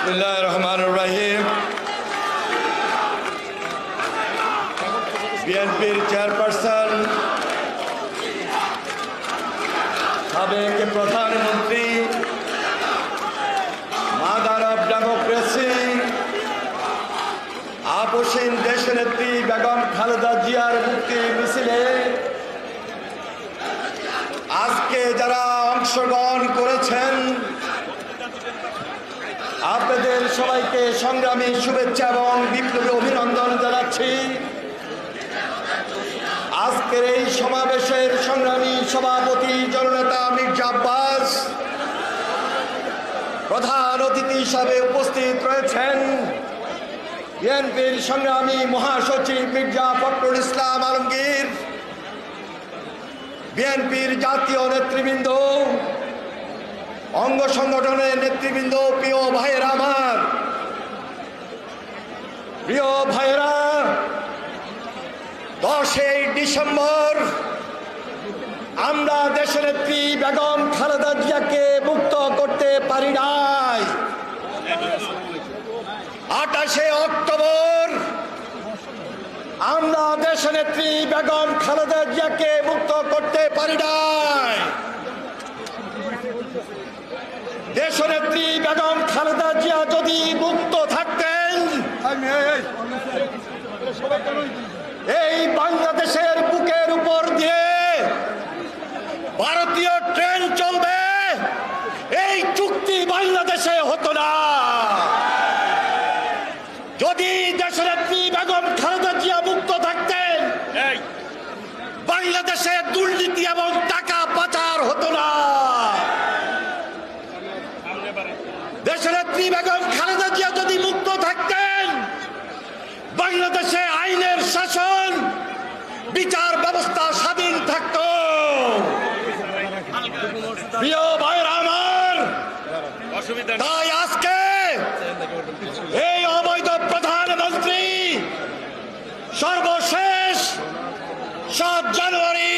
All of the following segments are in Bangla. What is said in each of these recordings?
বিসমুল্লাহ রহমান রাহিম বিএনপির চেয়ারপারসন সাবেক প্রধানমন্ত্রী, মাদার অব ডেমোক্রেসি, আপসীন দেশনেত্রী বেগম খালেদা জিয়ার মুক্তি মিছিলে আজকে যারা অংশগ্রহণ করেছেন আপনাদের সবাইকে সংগ্রামী শুভেচ্ছা এবং বিপ্লবী অভিনন্দন জানাচ্ছি। আজকের এই সমাবেশের সংগ্রামী সভাপতি জননেতা মির্জা আব্বাস, প্রধান অতিথি হিসাবে উপস্থিত রয়েছেন। বিএনপির সংগ্রামী মহাসচিব মির্জা ফখরুল ইসলাম আলমগীর, বিএনপির জাতীয় নেতৃবৃন্দ অঙ্গ সংগঠনের নেতৃবৃন্দ প্রিয় ভাইয়েরা আমার। প্রিয় ভাইয়েরা, দশই ডিসেম্বর, আমরা দেশনেত্রী বেগম খালেদা জিয়াকে মুক্ত করতে পারি নাই। আঠাশে অক্টোবর, আমরা দেশনেত্রী বেগম খালেদা জিয়াকে মুক্ত করতে পারি নাই। দেশনেত্রী বেগম খালেদা জিয়া যদি মুক্ত থাকতেন এই বাংলাদেশের বুকের উপর দিয়ে ভারতীয় ট্রেন চলবে এই চুক্তি বাংলাদেশে হতো না যদি দেশনেত্রী বেগম খালেদা জিয়া মুক্ত থাকতেন বাংলাদেশে দুর্নীতি এবং টাকা পাচার হতো না দেশনেত্রী বেগম খালেদা জিয়া যদি মুক্ত থাকতেন বাংলাদেশে আইনের শাসন বিচার ব্যবস্থা স্বাধীন থাকত। প্রিয় ভাইরা আমার তাই আজকে এই অবৈধ প্রধানমন্ত্রী সর্বশেষ সাত জানুয়ারি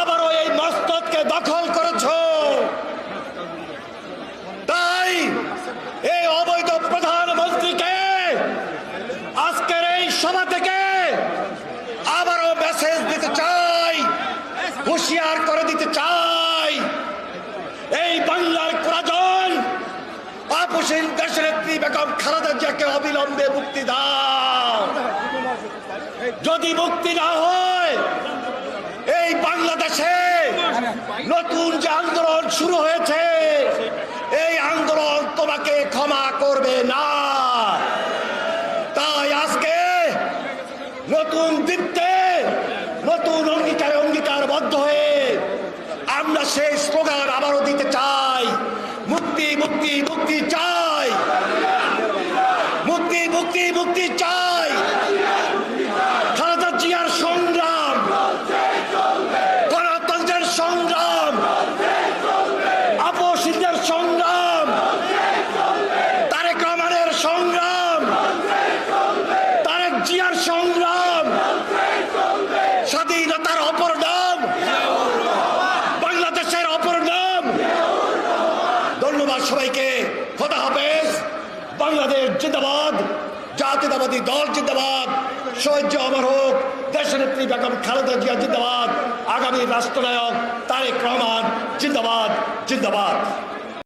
আবারও এই মস্তদকে দখল করেছ তাই এই অবৈধ প্রধানমন্ত্রীকে আজকের এই সভা থেকে আবারও মেসেজ দিতে চাই হুঁশিয়ার করে দিতে চাই। এই বাংলার কুরাজন আপসীন দেশনেত্রী বেগম খালেদা জিয়াকে অবিলম্বে মুক্তি দাও। যদি মুক্তি না হয়, এই বাংলাদেশে নতুন যে আন্দোলন শুরু হয়েছে, এই আন্দোলন তোমাকে ক্ষমা করবে না। তাই আজকে নতুন দীপ্তে নতুন অঙ্গীকারে অঙ্গীকারবদ্ধ হয়ে আমরা সেই স্লোগান আবারও দিতে চাই। মুক্তি মুক্তি মুক্তি চাই। মুক্তি মুক্তি মুক্তি চাই খালেদা জিয়ার সংগ্রাম গণতন্ত্রের সংগ্রাম আপসীদের সংগ্রাম তারেক রহমানের সংগ্রাম তারেক জিয়ার সংগ্রাম স্বাধীনতার অপর নাম। বাংলাদেশের অপর নাম। ধন্যবাদ সবাইকে। খোদা হাফেজ। বাংলাদেশ জিন্দাবাদ। জাতীয়তাবাদী দল জিন্দাবাদ। সহ্য অমর হোক, দেশনেত্রী বেগম খালেদা জিয়া জিন্দাবাদ। আগামী রাষ্ট্রনায়ক তারেক রহমান জিন্দাবাদ জিন্দাবাদ।